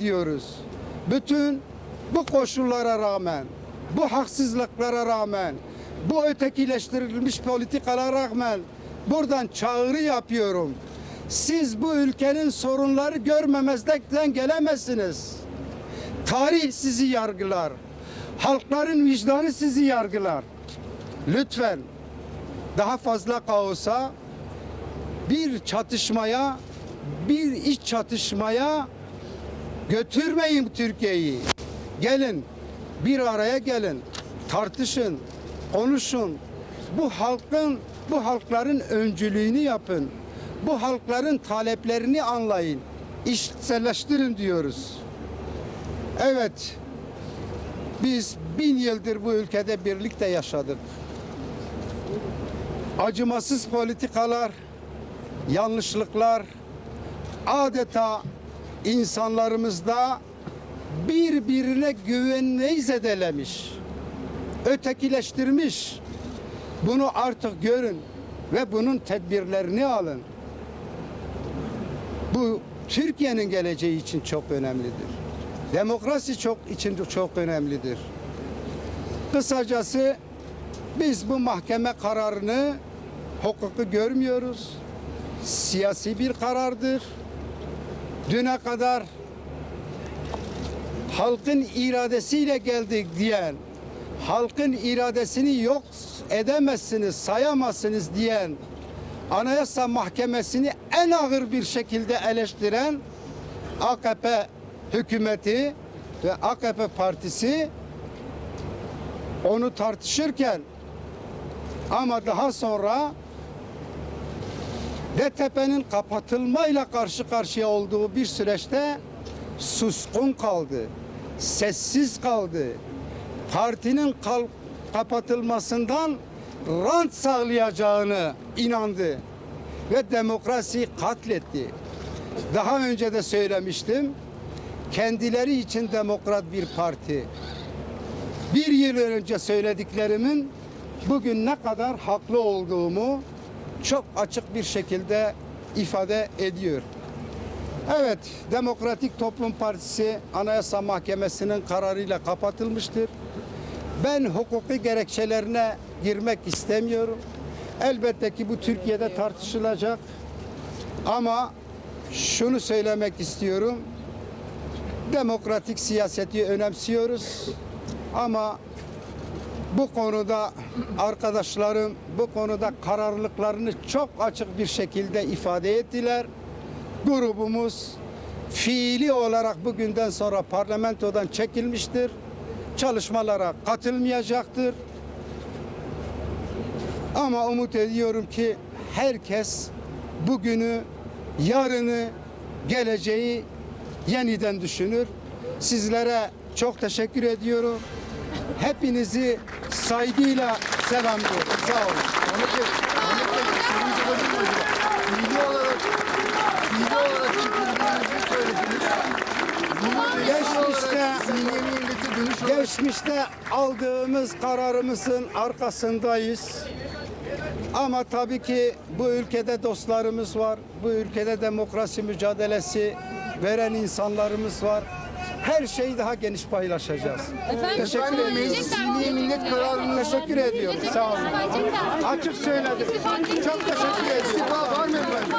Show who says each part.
Speaker 1: diyoruz. Bütün bu koşullara rağmen, bu haksızlıklara rağmen, bu ötekileştirilmiş politikalara rağmen buradan çağrı yapıyorum. Siz bu ülkenin sorunları görmemezlikten gelemezsiniz. Tarih sizi yargılar. Halkların vicdanı sizi yargılar. Lütfen daha fazla kaosa, bir çatışmaya, bir iç çatışmaya götürmeyin Türkiye'yi. Gelin, bir araya gelin, tartışın, konuşun. Bu halkın, bu halkların öncülüğünü yapın. Bu halkların taleplerini anlayın. İşselleştirin diyoruz. Evet, biz bin yıldır bu ülkede birlikte yaşadık. Acımasız politikalar, yanlışlıklar adeta insanlarımızda birbirine güvenmeyi zedelemiş, ötekileştirmiş. Bunu artık görün ve bunun tedbirlerini alın. Bu Türkiye'nin geleceği için çok önemlidir. Demokrasi çok için çok önemlidir. Kısacası biz bu mahkeme kararını hukuku görmüyoruz. Siyasi bir karardır. Düne kadar halkın iradesiyle geldik diyen, halkın iradesini yok edemezsiniz, sayamazsınız diyen Anayasa Mahkemesi'ni en ağır bir şekilde eleştiren AKP hükümeti ve AKP partisi onu tartışırken ama daha sonra DTP'nin kapatılmayla karşı karşıya olduğu bir süreçte suskun kaldı. Sessiz kaldı. Partinin kapatılmasından rant sağlayacağını inandı ve demokrasiyi katletti. Daha önce de söylemiştim. Kendileri için demokrat bir parti. Bir yıl önce söylediklerimin bugün ne kadar haklı olduğumu çok açık bir şekilde ifade ediyor. Evet, Demokratik Toplum Partisi Anayasa Mahkemesi'nin kararıyla kapatılmıştır. Ben hukuki gerekçelerine girmek istemiyorum. Elbette ki bu Türkiye'de tartışılacak. Ama şunu söylemek istiyorum. Demokratik siyaseti önemsiyoruz. Ama bu konuda arkadaşlarım bu konuda kararlılıklarını çok açık bir şekilde ifade ettiler. Grubumuz fiili olarak bugünden sonra parlamentodan çekilmiştir. Çalışmalara katılmayacaktır. Ama umut ediyorum ki herkes bugünü, yarını, geleceği yeniden düşünür. Sizlere çok teşekkür ediyorum. Hepinizi saygıyla selamlıyorum. Sağ olun. Geçmişte- Geçmişte aldığımız kararımızın arkasındayız. Ama tabii ki bu ülkede dostlarımız var. Bu ülkede demokrasi mücadelesi veren insanlarımız var. Her şeyi daha geniş paylaşacağız. Teşekkür
Speaker 2: Efendim,
Speaker 1: ediyorum.
Speaker 2: meclis Sinye millet kararını
Speaker 1: Teşekkür ediyorum. Sağ olun. Açık söyledim. Çok teşekkür ediyorum.
Speaker 2: istifa var mı efendim?